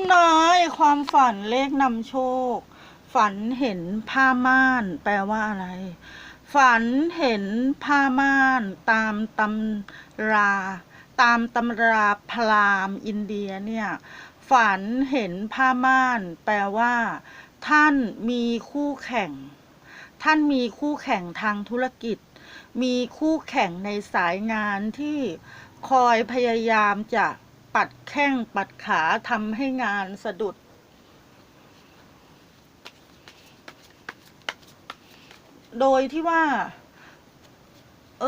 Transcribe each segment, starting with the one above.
ำนายความฝันเลขนำโชค ฝันเห็นผ้าม่าน แปลว่าอะไร ฝันเห็นผ้าม่าน ตามตำรา ตามตำราพราหมณ์อินเดียเนี่ย ฝันเห็นผ้าม่าน แปลว่า ท่านมีคู่แข่ง ท่านมีคู่แข่งทางธุรกิจ มีคู่แข่งในสายงานที่คอยพยายามจะ ปัดแข้งปัดขาทำให้งานสะดุด โดยที่ว่า เอ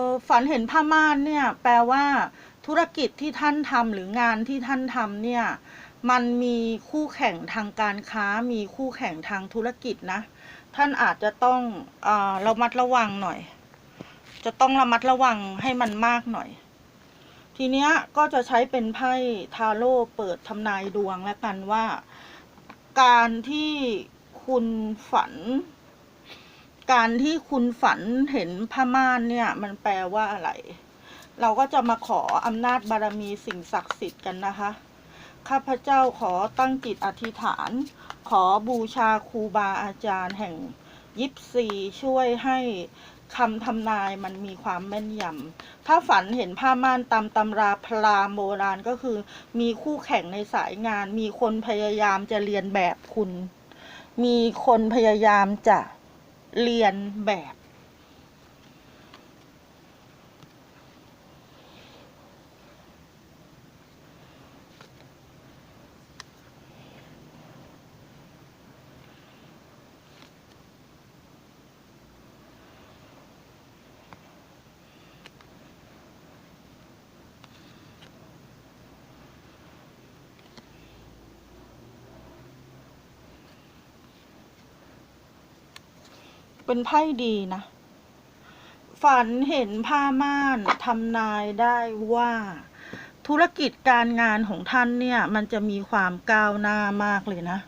อฝันเห็นผ้าม่านเนี่ย แปลว่า ธุรกิจที่ท่านทำหรืองานที่ท่านทำเนี่ย มันมีคู่แข่งทางการค้า มีคู่แข่งทางธุรกิจนะ ท่านอาจจะต้องเออระมัดระวังหน่อย จะต้องระมัดระวังให้มันมากหน่อย ทีเนี้ยก็จะใช้เป็นไพ่ทาโร่เปิดทำนายดวงแล้วกันว่า การที่คุณฝัน การที่คุณฝันเห็นผ้าม่านเนี่ย มันแปลว่าอะไร เราก็จะมาขออำนาจบารมีสิ่งศักดิ์สิทธิ์กันนะคะ ข้าพเจ้าขอตั้งจิตอธิษฐาน ขอบูชาครูบาอาจารย์แห่งยิปซีช่วยให้ คำทำนายมันมีความแม่นยำ ถ้าฝันเห็นผ้าม่านตามตำราพราหมณ์โบราณก็คือ มีคู่แข่งในสายงาน มีคนพยายามจะเรียนแบบคุณ มีคนพยายามจะเรียนแบบ เป็นไพ่ดีนะ ฝันเห็นผ้าม่านทำนายได้ว่า ธุรกิจการงานของท่านเนี่ย มันจะมีความก้าวหน้ามากเลยนะ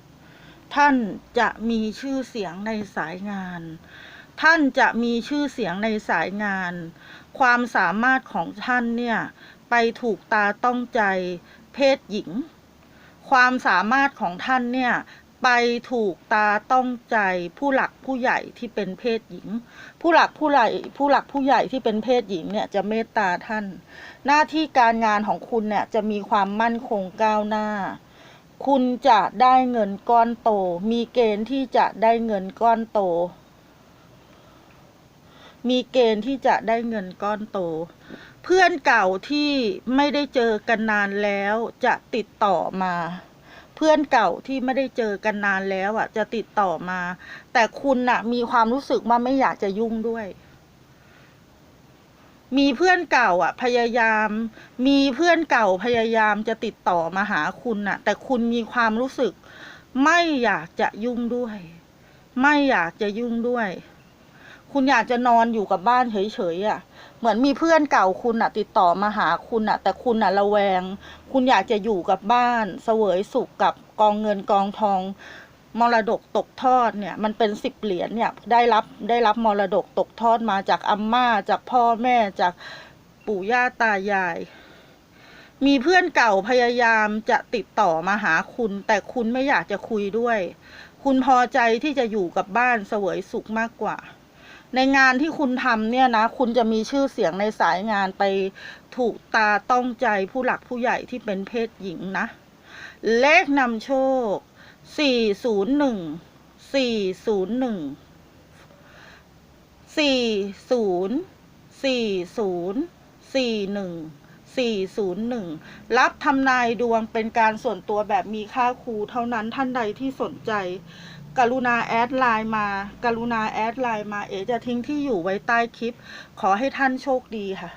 ท่านจะมีชื่อเสียงในสายงาน ท่านจะมีชื่อเสียงในสายงาน ความสามารถของท่านเนี่ย ไปถูกตาต้องใจเพศหญิงความสามารถของท่านเนี่ย ไปถูกตาต้องใจผู้หลักผู้ใหญ่ที่เป็นเพศหญิง ผู้หลักผู้ใหญ่ผู้หลักผู้ใหญ่ที่เป็นเพศหญิงเนี่ยจะเมตตาท่าน หน้าที่การงานของคุณเนี่ยจะมีความมั่นคงก้าวหน้า คุณจะได้เงินก้อนโต มีเกณฑ์ที่จะได้เงินก้อนโต มีเกณฑ์ที่จะได้เงินก้อนโต เพื่อนเก่าที่ไม่ได้เจอกันนานแล้วจะติดต่อมา เพื่อนเก่าที่ไม่ได้เจอกันนานแล้วอะ จะติดต่อมา แต่คุณน่ะ มีความรู้สึกว่าไม่อยากจะยุ่งด้วย มีเพื่อนเก่า อะ พยายาม มีเพื่อนเก่าพยายามจะติดต่อมาหาคุณน่ะ แต่คุณมีความรู้สึก ไม่อยากจะยุ่งด้วย ไม่อยากจะยุ่งด้วย คุณอยากจะนอนอยู่กับบ้านเฉยๆอะ เหมือนมีเพื่อนเก่าคุณอะ ติดต่อมาหาคุณอะ แต่คุณอะระแวง คุณอยากจะอยู่กับบ้าน เสวยสุขกับกองเงินกองทอง มรดกตกทอดเนี่ย มันเป็นสิบเหรียญเนี่ยได้รับได้รับมรดกตกทอดมาจากอาม่าจากพ่อแม่จากปู่ย่าตายาย มีเพื่อนเก่าพยายามจะติดต่อมาหาคุณ แต่คุณไม่อยากจะคุยด้วย คุณพอใจที่จะอยู่กับบ้านเสวยสุขมากกว่า ในงานที่คุณทำเนี่ยนะ คุณจะมีชื่อเสียงในสายงานไปถูกตาต้องใจผู้หลักผู้ใหญ่ที่เป็นเพศหญิงนะ เลขนำโชค 401 401 40 40 41 นึ่งสี่ศูนย์หนึ่งรับทำนายดวงเป็นการส่วนตัวแบบมีค่าครูเท่านั้นท่านใดที่สนใจ กรุณาแอดไลน์มา กรุณาแอดไลน์มา เอ๋จะทิ้งที่อยู่ไว้ใต้คลิป ขอให้ท่านโชคดีค่ะ